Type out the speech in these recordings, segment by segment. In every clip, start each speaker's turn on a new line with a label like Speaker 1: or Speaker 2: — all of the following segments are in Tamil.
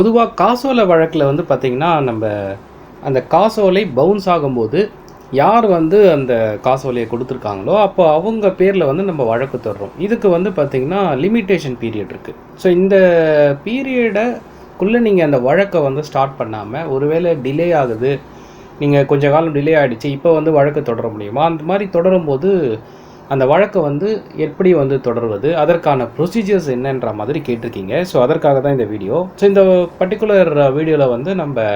Speaker 1: பொதுவாக காசோலை வழக்கில் வந்து பார்த்திங்கன்னா நம்ம அந்த காசோலை பவுன்ஸ் ஆகும்போது யார் வந்து அந்த காசோலையை கொடுத்துருக்காங்களோ அப்போ அவங்க பேரில் வந்து நம்ம வழக்கு தர்றோம் இதுக்கு வந்து பார்த்திங்கன்னா லிமிட்டேஷன் பீரியட் இருக்குது ஸோ இந்த பீரியடைக்குள்ளே நீங்கள் அந்த வழக்கை வந்து ஸ்டார்ட் பண்ணாமல் ஒருவேளை டிலே ஆகுது நீங்கள் கொஞ்ச காலம் டிலே ஆகிடுச்சு இப்போ வந்து வழக்கு தொடர முடியுமா? அந்த மாதிரி தொடரும்போது அந்த வழக்கை வந்து எப்படி வந்து தொடர்வது? அதற்கான ப்ரொசீஜர்ஸ் என்னன்ற மாதிரி கேட்டிருக்கீங்க. ஸோ அதற்காக தான் இந்த வீடியோ ஸோ இந்த பர்டிகுலர் வீடியோவில் வந்து நம்ம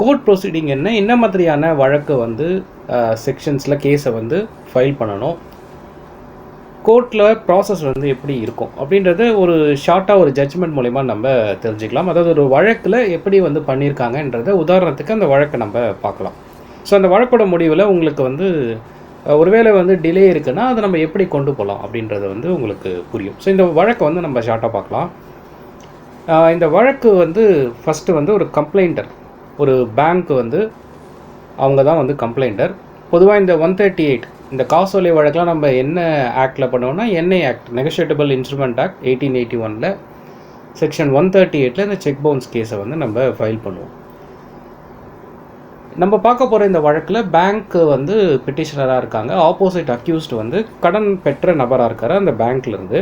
Speaker 1: கோர்ட் ப்ரொசீடிங் என்ன என்ன மாதிரியான வழக்கு வந்து செக்ஷன்ஸில் கேஸை வந்து ஃபைல் பண்ணணும்? கோர்ட்டில் ப்ராசஸ் வந்து எப்படி இருக்கும்? அப்படின்றத ஒரு ஷார்ட்டாக ஒரு ஜட்ஜ்மெண்ட் மூலயமா நம்ம தெரிஞ்சுக்கலாம். அதாவது ஒரு வழக்கில் எப்படி வந்து பண்ணியிருக்காங்கன்றத உதாரணத்துக்கு அந்த வழக்கை நம்ம பார்க்கலாம். ஸோ அந்த வழக்கோட முடிவில் உங்களுக்கு வந்து ஒருவேளை வந்து டிலே இருக்குன்னா அதை நம்ம எப்படி கொண்டு போகலாம் அப்படின்றது வந்து உங்களுக்கு புரியும். ஸோ இந்த வழக்கை வந்து நம்ம ஷார்ட்டாக பார்க்கலாம். இந்த வழக்கு வந்து ஃபஸ்ட்டு வந்து ஒரு கம்ப்ளைண்டர் ஒரு பேங்க் வந்து அவங்க தான் வந்து கம்ப்ளைண்டர் பொதுவாக இந்த ஒன் தேர்ட்டி எயிட் இந்த காசோலை வழக்கெலாம் நம்ம என்ன ஆக்டில் பண்ணுவோம்னா N I act negotiable instrument act eighteen eighty ஒனில் செக்ஷன் ஒன் தேர்ட்டி எயிட்டில் இந்த செக் பவுன்ஸ் கேஸை வந்து நம்ம ஃபைல் பண்ணுவோம். நம்ம பார்க்க போகிற இந்த வழக்கில் பேங்க் வந்து பெட்டிஷனராக இருக்காங்க. ஆப்போசிட் அக்யூஸ்ட் வந்து கடன் பெற்ற நபராக இருக்கார் அந்த பேங்க்லேருந்து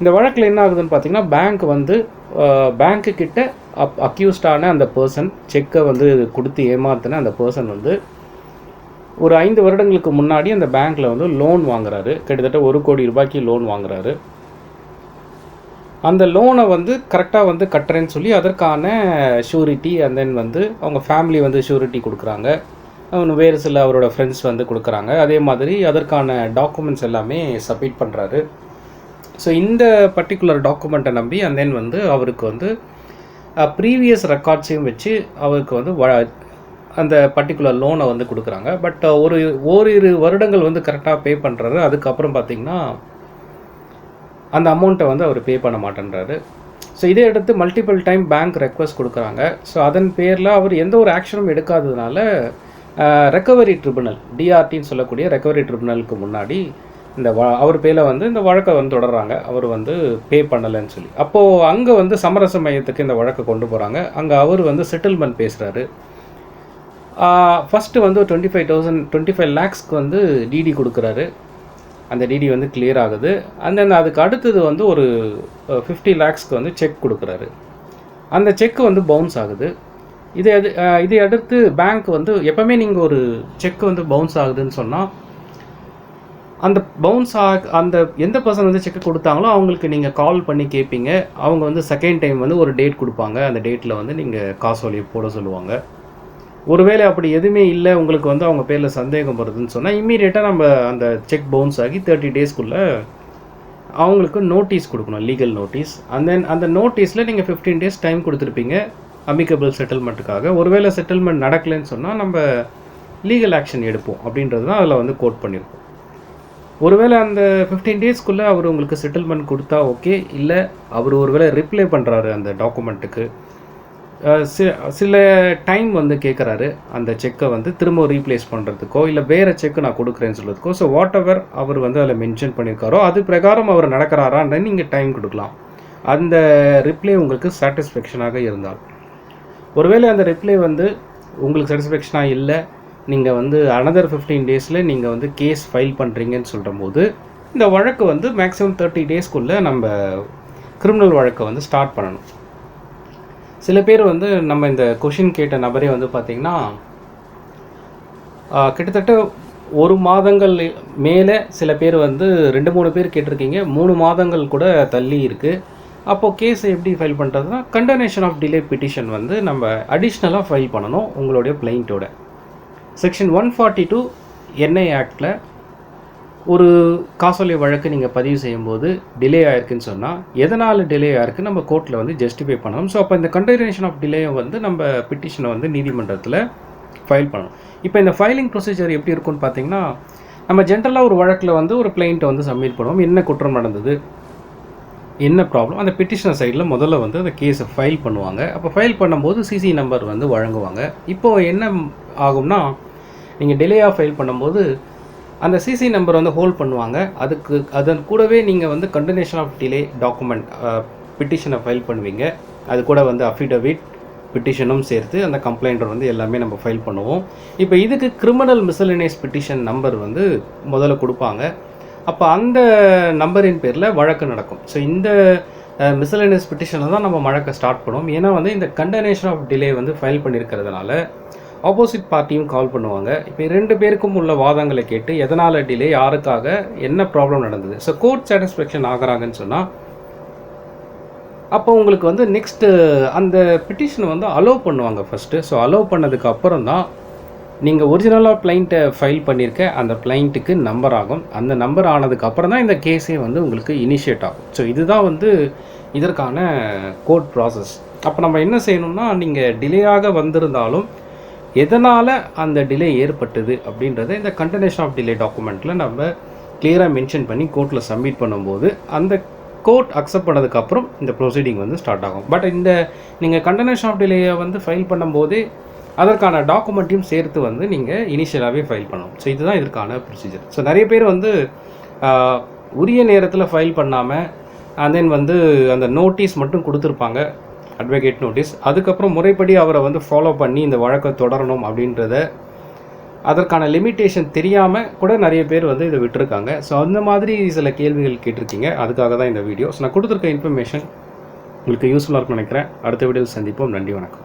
Speaker 1: இந்த வழக்கில் என்ன ஆகுதுன்னு பார்த்தீங்கன்னா பேங்க் வந்து பேங்க்கு கிட்ட அப் அக்யூஸ்டான அந்த பர்சன் செக்கை வந்து கொடுத்து ஏமாத்தின அந்த பர்சன் வந்து ஒரு ஐந்து வருடங்களுக்கு முன்னாடி அந்த பேங்க்கில் வந்து லோன் வாங்குறாரு. கிட்டத்தட்ட ஒரு கோடி ரூபாய்க்கு லோன் வாங்குறாரு. அந்த லோனை வந்து கரெக்டாக வந்து கட்டுறேன்னு சொல்லி அதற்கான ஷூரிட்டி அண்ட் தென் வந்து அவங்க ஃபேமிலி வந்து ஷூரிட்டி கொடுக்குறாங்க. வேறு சில அவரோட ஃப்ரெண்ட்ஸ் வந்து கொடுக்குறாங்க. அதே மாதிரி அதற்கான டாக்குமெண்ட்ஸ் எல்லாமே சப்மிட் பண்ணுறாரு ஸோ இந்த பர்டிகுலர் டாக்குமெண்ட்டை நம்பி அண்ட் தென் வந்து அவருக்கு வந்து ப்ரீவியஸ் ரெக்கார்ட்ஸையும் வச்சு அவருக்கு வந்து வ அந்த பர்டிகுலர் லோனை வந்து கொடுக்குறாங்க. பட் ஒரு ஓரிரு வருடங்கள் வந்து கரெக்டாக பே பண்ணுறாரு அதுக்கப்புறம் பார்த்தீங்கன்னா அந்த அமௌண்ட்டை வந்து அவர் பே பண்ண மாட்டேன்றாரு. ஸோ இதை எடுத்து மல்டிபிள் டைம் பேங்க் ரெக்வஸ்ட் கொடுக்குறாங்க. ஸோ அதன் பேரில் அவர் எந்த ஒரு ஆக்ஷனும் எடுக்காததுனால ரெக்கவரி ட்ரிபுனல் டிஆர்டின்னு சொல்லக்கூடிய ரெக்கவரி ட்ரிபுனலுக்கு முன்னாடி இந்த வ அவர் பேரில் வந்து இந்த வழக்கை வந்து தொடர்றாங்க. அவர் வந்து பே பண்ணலைன்னு சொல்லி. அப்போது அங்கே வந்து சமரச மையத்துக்கு இந்த வழக்கை கொண்டு போகிறாங்க அங்கே அவர் வந்து செட்டில்மெண்ட் பேசுகிறாரு ஃபஸ்ட்டு வந்து twenty five thousand twenty five லேக்ஸ்க்கு வந்து டிடி கொடுக்குறாரு. அந்த டிடி வந்து கிளியர் ஆகுது. அண்ட் தென் அதுக்கு அடுத்தது வந்து ஒரு ஃபிஃப்டி லேக்ஸ்க்கு வந்து செக் கொடுக்குறாரு. அந்த செக் வந்து பவுன்ஸ் ஆகுது. இதை அது இதை அடுத்து பேங்க் வந்து எப்போவுமே நீங்கள் ஒரு செக் வந்து பவுன்ஸ் ஆகுதுன்னு சொன்னால் அந்த பவுன்ஸ் ஆக அந்த எந்த பர்சன் வந்து செக் கொடுத்தாங்களோ அவங்களுக்கு நீங்கள் கால் பண்ணி கேட்பீங்க அவங்க வந்து செகண்ட் டைம் வந்து ஒரு டேட் கொடுப்பாங்க. அந்த டேட்டில் வந்து நீங்கள் காசோலியை போட சொல்லுவாங்க. ஒருவேளை அப்படி எதுவுமே இல்லை உங்களுக்கு வந்து அவங்க பேரில் சந்தேகம் வருதுன்னு சொன்னால் இம்மீடியட்டாக நம்ம அந்த செக் பவுன்ஸ் ஆகி தேர்ட்டி டேஸ்க்குள்ளே அவங்களுக்கு நோட்டீஸ் கொடுக்கணும் லீகல் நோட்டீஸ் அண்ட் தென் அந்த நோட்டீஸில் நீங்கள் ஃபிஃப்டீன் டேஸ் டைம் கொடுத்துருப்பீங்க அமிக்கபிள் செட்டில்மெண்ட்டுக்காக ஒருவேளை செட்டில்மெண்ட் நடக்கலைன்னு சொன்னால் நம்ம லீகல் ஆக்ஷன் எடுப்போம் அப்படின்றது தான் அதில் வந்து கோட் பண்ணியிருக்கோம். ஒருவேளை அந்த ஃபிஃப்டீன் டேஸ்க்குள்ளே அவர் உங்களுக்கு செட்டில்மெண்ட் கொடுத்தா ஓகே இல்லை அவர் ஒருவேளை ரிப்ளை பண்ணுறாரு அந்த டாக்குமெண்ட்டுக்கு சில சில டைம் வந்து கேட்குறாரு அந்த செக்கை வந்து திரும்ப ரீப்ளேஸ் பண்ணுறதுக்கோ இல்லை வேறு செக்கு நான் கொடுக்குறேன்னு சொல்கிறதுக்கோ ஸோ வாட் எவர் அவர் வந்து அதில் மென்ஷன் பண்ணியிருக்காரோ அது பிரகாரம் அவர் நடக்கிறாரான்னு நீங்கள் டைம் கொடுக்கலாம். அந்த ரிப்ளை உங்களுக்கு சாட்டிஸ்ஃபேக்ஷனாக இருந்தால். ஒருவேளை அந்த ரிப்ளை வந்து உங்களுக்கு சாட்டிஸ்ஃபேக்ஷனாக இல்லை நீங்கள் வந்து அனதர் ஃபிஃப்டீன் டேஸில் நீங்கள் வந்து கேஸ் ஃபைல் பண்ணுறீங்கன்னு சொல்கிற போது இந்த வழக்கு வந்து மேக்ஸிமம் தேர்ட்டி டேஸ்க்குள்ளே நம்ம கிரிமினல் வழக்கை வந்து ஸ்டார்ட் பண்ணணும். சில பேர் வந்து நம்ம இந்த கொஷின் கேட்ட நபரே வந்து பார்த்திங்கன்னா கிட்டத்தட்ட ஒரு மாதங்கள் மேலே சில பேர் வந்து ரெண்டு மூணு பேர் கேட்டிருக்கீங்க. மூணு மாதங்கள் கூட தள்ளி இருக்குது அப்போது கேஸை எப்படி ஃபைல் பண்ணுறதுனா கண்டனேஷன் ஆஃப் டிலே பிட்டிஷன் வந்து நம்ம அடிஷ்னலாக ஃபைல் பண்ணணும் உங்களுடைய பிளைண்ட்டோட section one forty two N I ஆக்டில் ஒரு காசோலை வழக்கு நீங்கள் பதிவு செய்யும்போது டிலே ஆயிருக்குன்னு சொன்னால் எதனால் டிலே ஆயிருக்கு நம்ம கோர்ட்டில் வந்து ஜஸ்டிஃபை பண்ணணும். ஸோ அப்போ இந்த கண்டினியூஷன் ஆஃப் டிலேயை வந்து நம்ம பிட்டிஷனை வந்து நீதிமன்றத்தில் ஃபைல் பண்ணணும். இப்போ இந்த ஃபைலிங் ப்ரொசீஜர் எப்படி இருக்கும்னு பார்த்தீங்கன்னா நம்ம ஜென்ரலாக ஒரு வழக்கில் வந்து ஒரு பிளைண்ட்டை வந்து சப்மிட் பண்ணுவோம். என்ன குற்றம் நடந்தது? என்ன ப்ராப்ளம் அந்த பிட்டிஷனர் சைடில் முதல்ல வந்து அந்த கேஸை ஃபைல் பண்ணுவாங்க. அப்போ ஃபைல் பண்ணும்போது சிசி நம்பர் வந்து வழங்குவாங்க. இப்போது என்ன ஆகும்னா நீங்கள் டிலேயாக ஃபைல் பண்ணும்போது அந்த சிசி நம்பர் வந்து ஹோல்ட் பண்ணுவாங்க. அதுக்கு அதன் கூடவே நீங்கள் வந்து கண்டினியூஷன் ஆஃப் டிலே டாக்குமெண்ட் பிட்டிஷனை ஃபைல் பண்ணுவீங்க. அது கூட வந்து அஃபிடவிட் பிட்டிஷனும் சேர்த்து அந்த கம்ப்ளைண்டர் வந்து எல்லாமே நம்ம ஃபைல் பண்ணுவோம். இப்போ இதுக்கு கிரிமினல் மிசலினியஸ் பிட்டிஷன் நம்பர் வந்து முதல்ல கொடுப்பாங்க. அப்போ அந்த நம்பரின் பேரில் வழக்கு நடக்கும். ஸோ இந்த மிசலினியஸ் பிட்டிஷனை தான் நம்ம வழக்கை ஸ்டார்ட் பண்ணுவோம். ஏன்னா வந்து இந்த கண்டனேஷன் ஆஃப் டிலே வந்து ஃபைல் பண்ணியிருக்கிறதுனால ஆப்போசிட் பார்ட்டியும் கால் பண்ணுவாங்க. இப்போ ரெண்டு பேருக்கும் உள்ள வாதங்களை கேட்டு எதனால் டிலே யாருக்காக என்ன ப்ராப்ளம் நடந்தது? ஸோ கோர்ட் சாட்டிஸ்ஃபேக்ஷன் ஆகிறாங்கன்னு சொன்னால் அப்போ உங்களுக்கு வந்து நெக்ஸ்ட்டு அந்த பிட்டிஷனை வந்து அலோவ் பண்ணுவாங்க ஃபஸ்ட்டு ஸோ அலோவ் பண்ணதுக்கு அப்புறம் தான் நீங்கள் ஒரிஜினலாக பிளைண்ட்டை ஃபைல் பண்ணியிருக்க அந்த பிளைண்ட்டுக்கு நம்பர் ஆகும். அந்த நம்பர் ஆனதுக்கு அப்புறம் தான் இந்த கேஸே வந்து உங்களுக்கு இனிஷியேட் ஆகும். ஸோ இதுதான் வந்து இதற்கான கோர்ட் ப்ராசஸ் அப்போ நம்ம என்ன செய்யணும்னா நீங்கள் டிலேயாக வந்திருந்தாலும் எதனால் அந்த டிலே ஏற்பட்டது அப்படின்றத இந்த கண்டனேஷன் ஆஃப் டிலே டாக்குமெண்ட்டில் நம்ம கிளியராக மென்ஷன் பண்ணி கோர்ட்டில் சப்மிட் பண்ணும்போது அந்த கோர்ட் அக்செப்ட் பண்ணதுக்கப்புறம் இந்த ப்ரொசீடிங் வந்து ஸ்டார்ட் ஆகும். பட் இந்த நீங்கள் கண்டனேஷன் ஆஃப் டிலேயை வந்து ஃபைல் பண்ணும்போதே அதற்கான டாக்குமெண்ட்டையும் சேர்த்து வந்து நீங்கள் இனிஷியலாகவே ஃபைல் பண்ணணும். ஸோ இதுதான் இதற்கான ப்ரொசீஜர் ஸோ நிறைய பேர் வந்து உரிய நேரத்தில் ஃபைல் பண்ணாமல் அண்ட் தென் வந்து அந்த நோட்டீஸ் மட்டும் கொடுத்துருப்பாங்க. அட்வொகேட் நோட்டீஸ் அதுக்கப்புறம் முறைப்படி அவரை வந்து ஃபாலோ பண்ணி இந்த வழக்கை தொடரணும் அப்படின்றத அதற்கான லிமிட்டேஷன் தெரியாமல் கூட நிறைய பேர் வந்து இதை விட்டுருக்காங்க. ஸோ அந்த மாதிரி சில கேள்விகள் கேட்டிருக்கீங்க. அதுக்காக தான் இந்த வீடியோ ஸோ நான் கொடுத்துருக்க இன்ஃபர்மேஷன் உங்களுக்கு யூஸ்ஃபுல்லாக இருக்கும்னு நினைக்கிறேன். அடுத்த வீடியோவில் சந்திப்போம். நன்றி வணக்கம்.